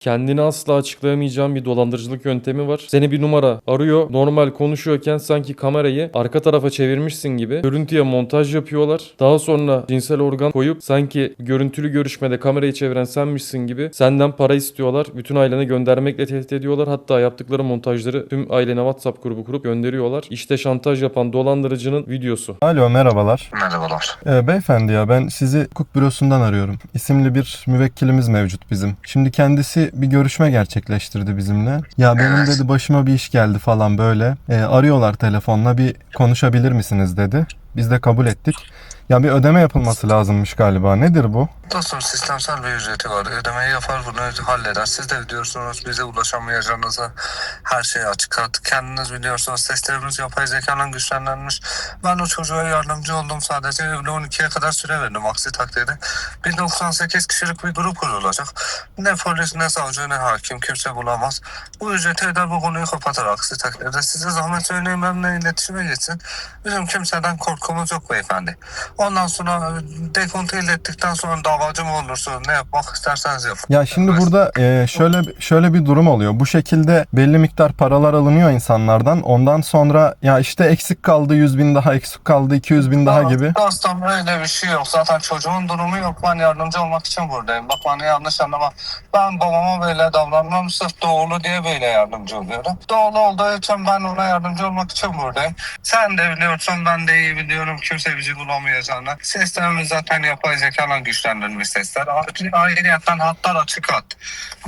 Kendini asla açıklayamayacağın bir dolandırıcılık yöntemi var. Seni bir numara arıyor. Normal konuşuyorken sanki kamerayı arka tarafa çevirmişsin gibi görüntüye montaj yapıyorlar. Daha sonra cinsel organ koyup sanki görüntülü görüşmede kamerayı çeviren senmişsin gibi senden para istiyorlar. Bütün ailene göndermekle tehdit ediyorlar. Hatta yaptıkları montajları tüm ailene WhatsApp grubu kurup gönderiyorlar. İşte şantaj yapan dolandırıcının videosu. Alo merhabalar. Merhabalar. Ee, beyefendi ya ben sizi hukuk bürosundan arıyorum. İsimli bir müvekkilimiz mevcut bizim. Şimdi kendisi bir görüşme gerçekleştirdi bizimle. Ya benim dedi başıma bir iş geldi falan böyle. Ee, arıyorlar telefonla bir konuşabilir misiniz dedi. Biz de kabul ettik. Ya bir ödeme yapılması lazımmış galiba. Nedir bu? Dostum sistemsel bir ücreti var. Ödemeyi yapar bunu halleder. Siz de biliyorsunuz bize ulaşamayacağınızı her şey açık artık. Kendiniz biliyorsunuz seslerimiz yapay zekadan güçlendirilmiş. Ben o çocuğa yardımcı oldum sadece. Evli 12'ye kadar süre verdim aksi takdirde. 1098 kişilik bir grup kurulacak. Ne polis ne savcı ne hakim kimse bulamaz. Bu ücreti öder bu konuyu kapatır aksi takdirde. Size zahmet söyleyeyim benimle iletişime geçsin. Bizim kimseden korkumuz yok beyefendi. Ondan sonra dekontu ettikten sonra davacı mı olursunuz ne yapmak isterseniz yapın. Ya şimdi burada e, şöyle şöyle bir durum oluyor. Bu şekilde belli miktar paralar alınıyor insanlardan. Ondan sonra ya işte eksik kaldı 100 bin daha, eksik kaldı 200 bin daha gibi. Dostum öyle bir şey yok. Zaten çocuğun durumu yok. Ben yardımcı olmak için buradayım. Bak bana yanlış anlama. Ben babama böyle davranmam. Sırf doğulu diye böyle yardımcı oluyorum. Doğulu olduğu için ben ona yardımcı olmak için buradayım. Sen de biliyorsun ben de iyi biliyorum. Kimse bizi bulamayacağını. Seslerimiz zaten yapay zekadan güçlendirilmiş sesler. Ayrıyeten hatlar açık hat.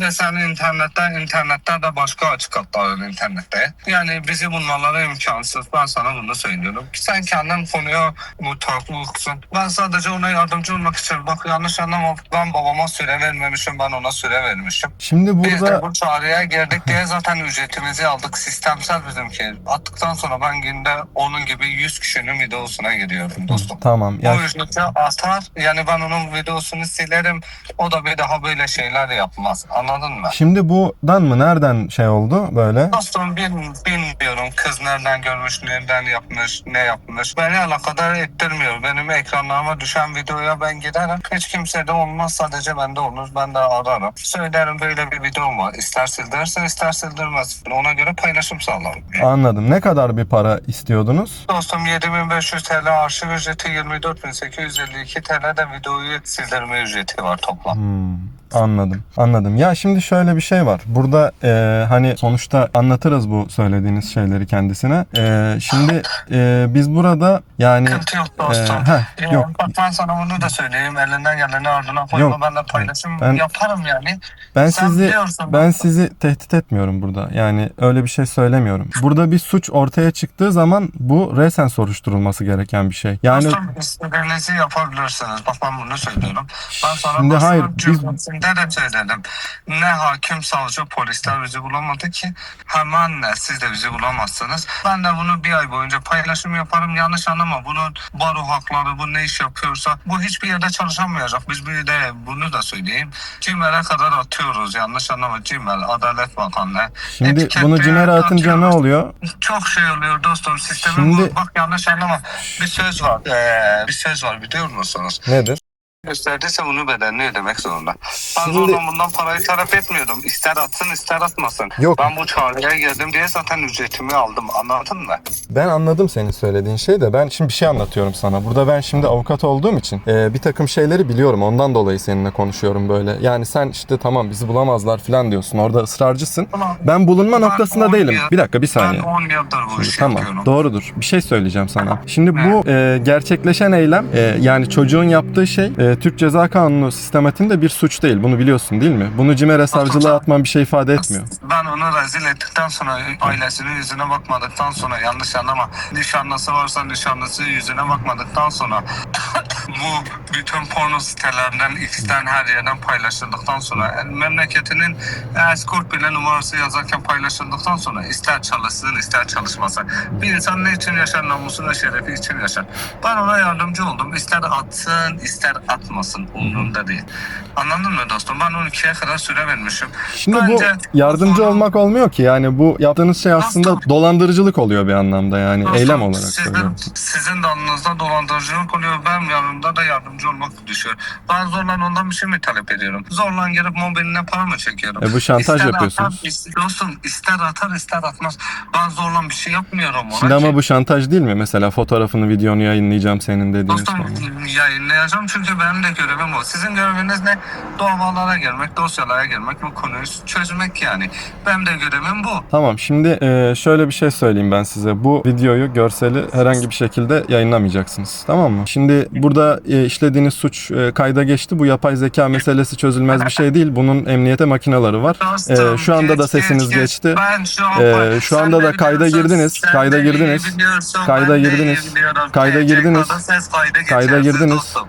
Ve sen internetten, internetten de başka açık hatlar var internette. Yani bizi bulmaları imkansız. Ben sana bunu söylüyorum. Sen kendin konuya mutabıksın. Ben sadece ona yardımcı olmak için. Bak yanlış anlama. Ben babama süre vermemişim. Ben ona süre vermişim. Şimdi Biz de burada bu çağrıya girdik diye zaten ücretimizi aldık. Sistemsel bizimki. Attıktan sonra ben günde onun gibi 100 kişinin videosuna giriyorum dostum. tamam ya O ücreti atar. Yani ben onun videosunu silerim. O da bir daha böyle şeyler yapmaz. Anladın mı? Şimdi buradan mı nereden şey oldu böyle? Dostum bil, bilmiyorum kız nereden görmüş, nereden yapmış, ne yapmış. Beni alakadar ettirmiyor. Benim ekranlarıma düşen videoya ben giderim. Hiç kimse de olmaz sadece bende olur. Ben de ararım. Söylerim böyle bir video var. İster sildirsin ister sildirmez. Ona göre paylaşım sağlarım. Anladım. Ne kadar bir para istiyordunuz? Dostum 7500 TL arşiv ücreti 24852 TL de videoyu sildirme ücreti var toplam. Hmm, anladım. Anladım. Ya şimdi şöyle bir şey var. Burada e, hani sonuçta anlatırız bu söylediğiniz şeyleri kendisine. E, şimdi e, biz burada yani Sıkıntı yok dostum. Ee, heh, Ya, yok. Bak ben sana bunu da söyleyeyim. Elinden geleni ardına koyma. Yok. Ben de paylaşım Ben- yaparım yani. ben Sen sizi biliyorsun. ben sizi tehdit etmiyorum burada. Yani öyle bir şey söylemiyorum. Burada bir suç ortaya çıktığı zaman bu resen soruşturulması gereken bir şey. Yani Dostum istediğinizi yapabilirsiniz. Bak ben bunu söylüyorum. Ben sana Şimdi hayır, biz- de söyledim. Ne hakim, savcı, polisler bizi bulamadı ki hemen de siz de bizi bulamazsınız. Ben de bunu bir ay boyunca paylaşım yaparım. Yanlış anlama. Bunun baro hakları, bu ne iş yapıyorsa bu hiçbir yerde çalışamayacak. Biz bir de bunu da söyleyeyim. Cimer'e kadar atıyoruz. Yanlış anlama. Cimer, Adalet Bakanlığı. şimdi Etiketleri bunu CİMER'e atınca ne oluyor? Çok şey oluyor dostum. Sistemin Şimdi- bu. Bak yanlış anlama. Bir söz var. Ee, bir söz var biliyor musunuz? Nedir? Gösterdiyse bunu bedelini ödemek zorunda. Ben Şimdi- zorla bundan parayı talep etmiyordum. İster atsın ister atmasın. Yok. Ben bu çağrıya geldim diye zaten ücretimi aldım. Anladın mı? Ben anladım senin söylediğin şey de ben şimdi bir şey anlatıyorum sana. Burada ben şimdi avukat olduğum için e, bir takım şeyleri biliyorum. Ondan dolayı seninle konuşuyorum böyle. Yani sen işte tamam bizi bulamazlar falan diyorsun. Orada ısrarcısın. Tamam. Ben bulunma Ben noktasında on değilim. yıl- Bir dakika bir Ben saniye. 10 yıldır bu işi Tamam yapıyorum. doğrudur. Bir şey söyleyeceğim sana. Şimdi bu e, gerçekleşen eylem e, yani çocuğun yaptığı şey e, Türk Ceza Kanunu sistematinde bir suç değil. Bunu biliyorsun değil mi? Bunu CİMER'e savcılığa atman bir şey ifade etmiyor. Ben onu rezil ettikten sonra ailesinin yüzüne bakmadıktan sonra yanlış anlama nişanlısı varsa nişanlısı yüzüne bakmadıktan sonra bu bütün porno sitelerinden X'ten her yerden paylaşıldıktan sonra memleketinin escort bile numarası yazarken paylaşıldıktan sonra ister çalışsın ister çalışmasın. Bir insan ne için yaşar namusuna şerefi için yaşar. Ben ona yardımcı oldum. İster atsın ister atmasın. Umurumda değil. Anladın mı dostum? Ben 12'ye kadar süre vermişim. Şimdi bu Bence yardımcı sonra- olmak olmuyor ki. Yani bu yaptığınız şey aslında Dostum. dolandırıcılık oluyor bir anlamda yani Dostum, eylem olarak sizin. Sizin de alnınızda dolandırıcılık oluyor. Ben yanımda da yardımcı olmak düşüyor. Ben zorla ondan bir şey mi talep ediyorum? Zorla girip mobiline para mı çekiyorum? E bu şantaj İster yapıyorsunuz. Atar, ister, dostum ister atar ister atmaz. Ben zorla bir şey yapmıyorum ona Şimdi ki. ama bu şantaj değil mi? Mesela fotoğrafını, videonu yayınlayacağım senin dediğiniz Dostum falan. yayınlayacağım çünkü benim de görevim o. Sizin göreviniz ne? Davalara gelmek, dosyalara gelmek, bu konuyu çözmek yani. Benim de görevim bu. Tamam şimdi e, şöyle bir şey söyleyeyim ben size. Bu videoyu, görseli herhangi bir şekilde yayınlamayacaksınız. Tamam mı? Şimdi burada e, işlediğiniz suç e, kayda geçti. Bu yapay zeka meselesi çözülmez bir şey değil. Bunun emniyete makineleri var. Dostum, E, şu anda da geç, sesiniz geç, geç. geçti. Ben şu, an, şu anda da kayda girdiniz, kayda girdiniz, kayda girdiniz, kayda TCK'da girdiniz, Kayda girdiniz. dostum.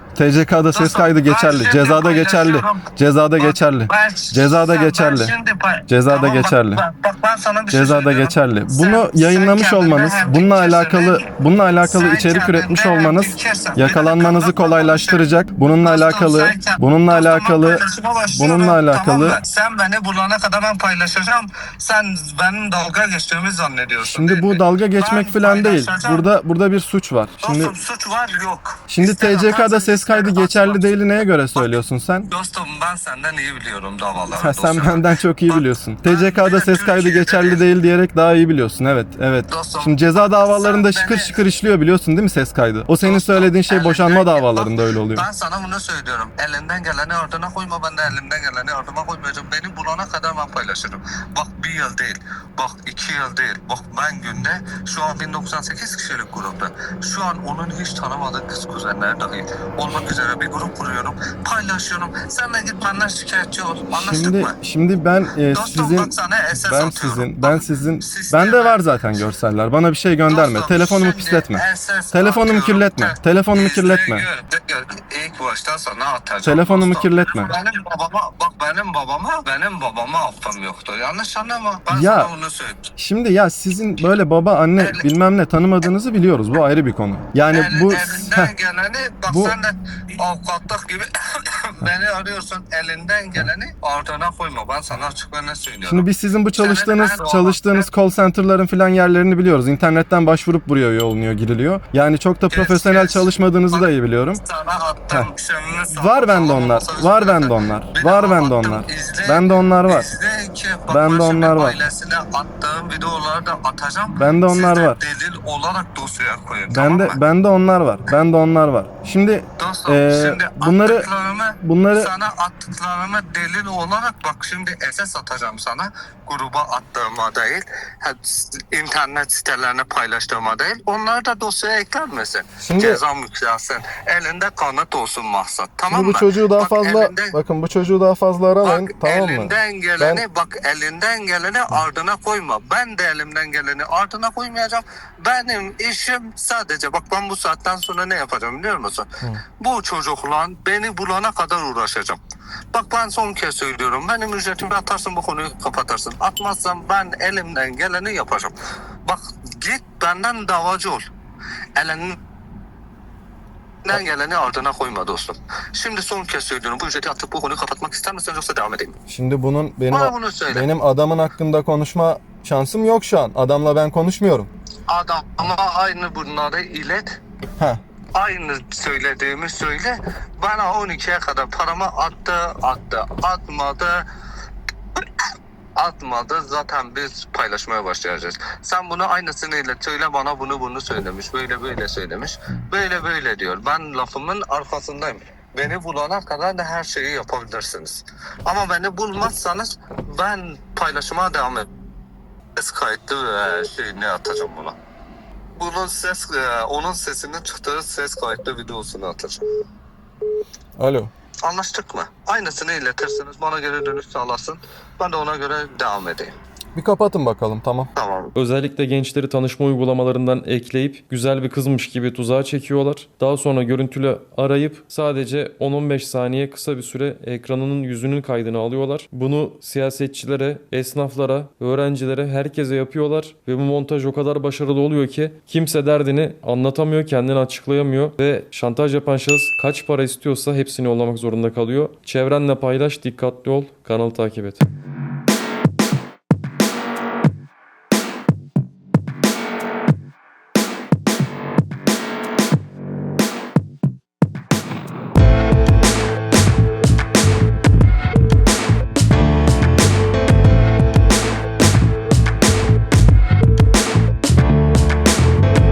Ses kaydı geçerli. Cezada geçerli. Cezada geçerli. Cezada geçerli. Cezada geçerli. Cezada geçerli. Bunu yayınlamış olmanız, bununla alakalı bununla alakalı içerik üretmiş olmanız yakalanmanızı kolaylaştıracak. Bununla alakalı bununla alakalı bununla alakalı sen beni bulana kadar ben paylaşacağım. Sen benim dalga geçtiğimi zannediyorsun. Şimdi bu dalga geçmek falan değil. Burada burada bir suç var. Şimdi suç var yok. şimdi TCK'da ses kaydı ister geçerli atmazsın. değil neye göre söylüyorsun sen? Dostum ben senden iyi biliyorum davaları. Ha, sen dosyaları. benden çok iyi Bak, biliyorsun. ben TCK'da ses kaydı Türkiye'de geçerli değil. diyerek daha iyi biliyorsun. Evet, evet. Dostum, Şimdi ceza davalarında sen şıkır beni- şıkır işliyor biliyorsun değil mi ses kaydı? O senin Dostum, söylediğin şey boşanma elinden- davalarında Bak, öyle oluyor. Ben sana bunu söylüyorum. Elinden geleni ardına koyma. Ben de elimden geleni ardıma koymayacağım. Beni bulana kadar ben paylaşırım. Bak bir yıl değil. Bak iki yıl değil. Bak ben günde şu an 1098 kişilik grupta. Şu an onun hiç tanımadığı kız kuzenleri dahi olmak üzere bir grup kuruyorum. Paylaşıyorum. Sen de git benden şikayetçi ol. Anlaştık Şimdi mı? şimdi ben e, Dostum sizin bak sana SS ben atıyorum. sizin ben sizin sisteme- bende var zaten görseller. Bana bir şey gönderme. Dostum, Telefonumu pisletme. Telefonumu kirletme. Te- Telefonumu kirletme. gör, gör. İlk başta sana atacağım. Telefonumu dostum. kirletme. Benim babama bak benim babama benim babama affım yoktu. Yanlış anlama. Ben Ya. sana bunu söyleyeyim. Şimdi ya sizin böyle baba anne El- bilmem ne tanımadığınızı biliyoruz. Bu ayrı bir konu. Yani El- bu elinden Heh, geleni bak Bu- sen de avukatlık gibi beni arıyorsun elinden geleni ardına koyma. Ben sana açık ve ne söylüyorum. Şimdi biz sizin bu çalıştığınız Senin çalıştığınız call center'ların filan yerlerini biliyoruz. İnternetten başvurup buraya üye olunuyor, giriliyor. Yani çok da profesyonel kes. çalışmadığınızı da iyi biliyorum. sana attım. Var bende onlar. Var bende onlar. Bir Var daha bende attım, onlar. izle. Bende onlar var. İzle ki bak Bende şimdi onlar var. ailesine attığım videoları da atacağım. Bende Siz onlar de var. delil olarak dosyaya koyun. tamam Bende mı? bende onlar var. Bende onlar var. Şimdi Dostum Ee, şimdi bunları- attıklarımı bunları sana attıklarımı delil olarak bak şimdi SS atacağım sana gruba attığıma değil internet sitelerine paylaştığıma değil onları da dosyaya ekler misin? Şimdi- Ceza mükselsin elinde kanıt olsun maksat tamam mı? bu çocuğu daha Bak fazla elinde- bakın bu çocuğu daha fazla aramayın Bak tamam mı? elinden geleni bak elinden geleni ardına koyma. Ben de elimden geleni ardına koymayacağım. Benim işim sadece bak ben bu saatten sonra ne yapacağım biliyor musun? Bu çocukla beni bulana kadar uğraşacağım. Bak ben son kez söylüyorum. Benim ücretimi atarsın bu konuyu kapatırsın. Atmazsam ben elimden geleni yapacağım. Bak git benden davacı ol. Elinden geleni ardına koyma dostum. Şimdi son kez söylüyorum. Bu ücreti atıp bu konuyu kapatmak ister misin yoksa devam edeyim? Şimdi bunun benim Bana bunu söyle. benim adamın hakkında konuşma şansım yok şu an. Adamla ben konuşmuyorum. Adam ama aynı bunları ilet. Heh. Aynı söylediğimi söyle. Bana 12'ye kadar paramı attı, attı, atmadı. Atmadı zaten biz paylaşmaya başlayacağız. Sen bunu aynısını ilet söyle bana bunu bunu söylemiş. Böyle böyle söylemiş. Böyle böyle diyor. Ben lafımın arkasındayım. Beni bulana kadar da her şeyi yapabilirsiniz. Ama beni bulmazsanız ben paylaşıma devam ederim. Ses kayıtlı ve şeyini atacağım buna. Bunun ses, e, onun sesinin çıktığı ses kayıtlı videosunu atacağım. Alo. Anlaştık mı? Aynısını iletirsiniz. Bana göre dönüş sağlasın. Ben de ona göre devam edeyim. Bir kapatın bakalım tamam. Tamam. Özellikle gençleri tanışma uygulamalarından ekleyip güzel bir kızmış gibi tuzağa çekiyorlar. Daha sonra görüntülü arayıp sadece 10-15 saniye kısa bir süre ekranının yüzünün kaydını alıyorlar. Bunu siyasetçilere, esnaflara, öğrencilere, herkese yapıyorlar ve bu montaj o kadar başarılı oluyor ki kimse derdini anlatamıyor, kendini açıklayamıyor ve şantaj yapan şahıs kaç para istiyorsa hepsini yollamak zorunda kalıyor. Çevrenle paylaş, dikkatli ol, kanalı takip et.